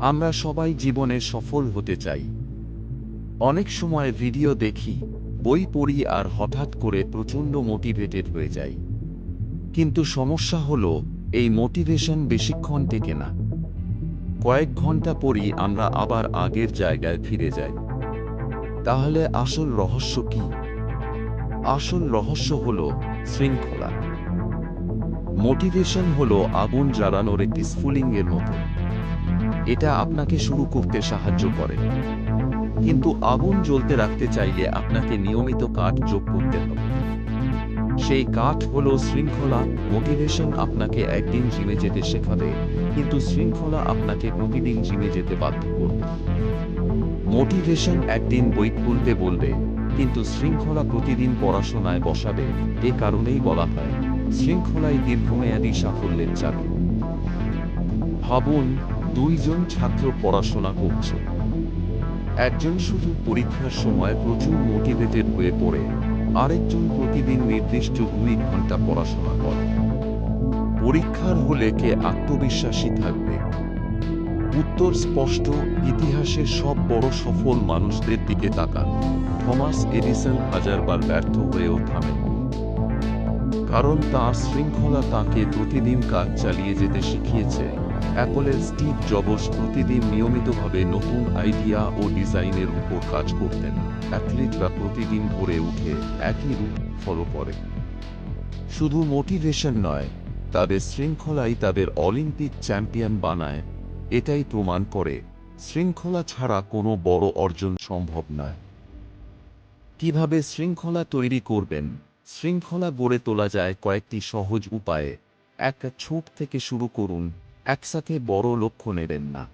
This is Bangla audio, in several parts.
আমরা সবাই জীবনে সফল হতে চাই। অনেক সময় ভিডিও দেখি, বই পড়ি আর হঠাৎ করে প্রচণ্ড মোটিভেটেড হয়ে যাই। কিন্তু সমস্যা হলো, এই মোটিভেশন বেশিক্ষণ টেকে না। কয়েক ঘণ্টা পরই আমরা আবার আগের জায়গায় ফিরে যাই। তাহলে আসল রহস্য কি? আসল রহস্য হলো শৃঙ্খলা। মোটিভেশন হলো আগুন জ্বালানোর একটি স্ফুলিং এর মতো। এটা আপনাকে শুরু করতে সাহায্য করে। কিন্তু আগুন জ্বলতে রাখতে চাইলে আপনাকে নিয়মিত কাঠ যোগ করতে হবে। সেই কাঠ হলো শৃঙ্খলা মোটিভেশন আপনাকে একদিন জিমে যেতে শেখাবে, কিন্তু শৃঙ্খলা আপনাকে প্রতিদিন জিমে যেতে বাধ্য করবে। মোটিভেশন একদিন বই খুলতে বলবে, কিন্তু শৃঙ্খলা প্রতিদিন পড়াশোনায় বসাবে, এ কারণেই বলা হয়, শৃঙ্খলাই দীর্ঘমেয়াদী সাফল্যের চাবি। ভাবুন দুইজন ছাত্র পড়াশোনা করছে। একজন শুধু পরীক্ষার সময় প্রচুর মোটিভেটেড হয়ে পড়ে, আরেকজন প্রতিদিন নির্দিষ্ট দুই ঘণ্টা পড়াশোনা করে। পরীক্ষার হলে কে আত্মবিশ্বাসী থাকবে? উত্তর স্পষ্ট ইতিহাসের সব বড় সফল মানুষদের দিকে তাকান। থমাস এডিসন হাজারবার ব্যর্থ হয়েও থামেন। কারণ তার শৃঙ্খলা তাকে প্রতিদিন কাজ চালিয়ে যেতে শিখিয়েছে। অ্যাপলের স্টিভ জবস প্রতিদিন নিয়মিতভাবে নতুন আইডিয়া ও ডিজাইনের উপর কাজ করতেন। অ্যাথলিটরা প্রতিদিন ভোরে উঠে একই রূপ ফলো করে। শুধু মোটিভেশন নয়, তাদের শৃঙ্খলাই তাদের অলিম্পিক চ্যাম্পিয়ন বানায়। এটাই প্রমাণ করে, শৃঙ্খলা ছাড়া কোনো বড় অর্জন সম্ভব নয়। কীভাবে শৃঙ্খলা তৈরি করবেন? শৃঙ্খলা গড়ে তোলা যায় কয়েকটি সহজ উপায়ে। একটা ছোট থেকে শুরু করুন। একসাথে বড় লক্ষ্য নেবেন না।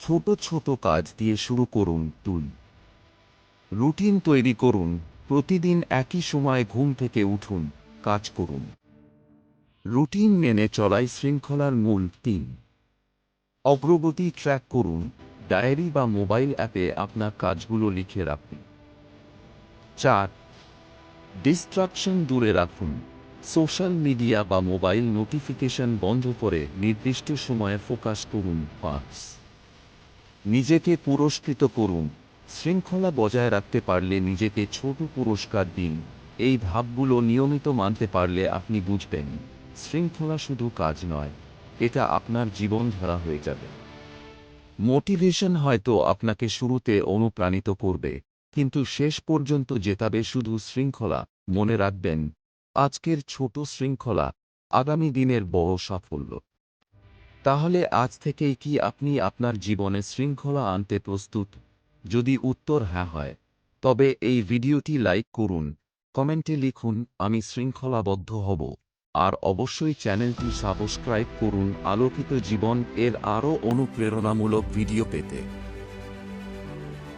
ছোট ছোট কাজ দিয়ে শুরু করুন তুল রুটিন তৈরি করুন, প্রতিদিন একই সময় ঘুম থেকে উঠুন, কাজ করুন। রুটিন মেনে চলাই শৃঙ্খলার মূল তিন। অগ্রগতি ট্র্যাক করুন, ডায়েরি বা মোবাইল অ্যাপে আপনার কাজগুলো লিখে রাখুন। চার, ডিস্ট্রাকশন দূরে রাখুন। সোশ্যাল মিডিয়া বা মোবাইল নোটিফিকেশন বন্ধ করে নির্দিষ্ট সময়ে ফোকাস করুন পাঁচ নিজেকে পুরস্কৃত করুন। শৃঙ্খলা বজায় রাখতে পারলে নিজেকে ছোট পুরস্কার দিন। এই ভাবগুলো নিয়মিত মানতে পারলে আপনি বুঝবেন, শৃঙ্খলা শুধু কাজ নয়, এটা আপনার জীবন জীবনধারা হয়ে যাবে। মোটিভেশন হয়তো আপনাকে শুরুতে অনুপ্রাণিত করবে, কিন্তু শেষ পর্যন্ত জেতাবে শুধু শৃঙ্খলা। মনে রাখবেন আজকের ছোট শৃঙ্খলা আগামী দিনের বড় সাফল্য। তাহলে আজ থেকেই কি আপনি আপনার জীবনে শৃঙ্খলা আনতে প্রস্তুত? যদি উত্তর হ্যাঁ হয়, তবে এই ভিডিওটি লাইক করুন, কমেন্টে লিখুন, আমি শৃঙ্খলাবদ্ধ হব। আর অবশ্যই চ্যানেলটি সাবস্ক্রাইব করুন, আলোকিত জীবন এর আরও অনুপ্রেরণামূলক ভিডিও পেতে।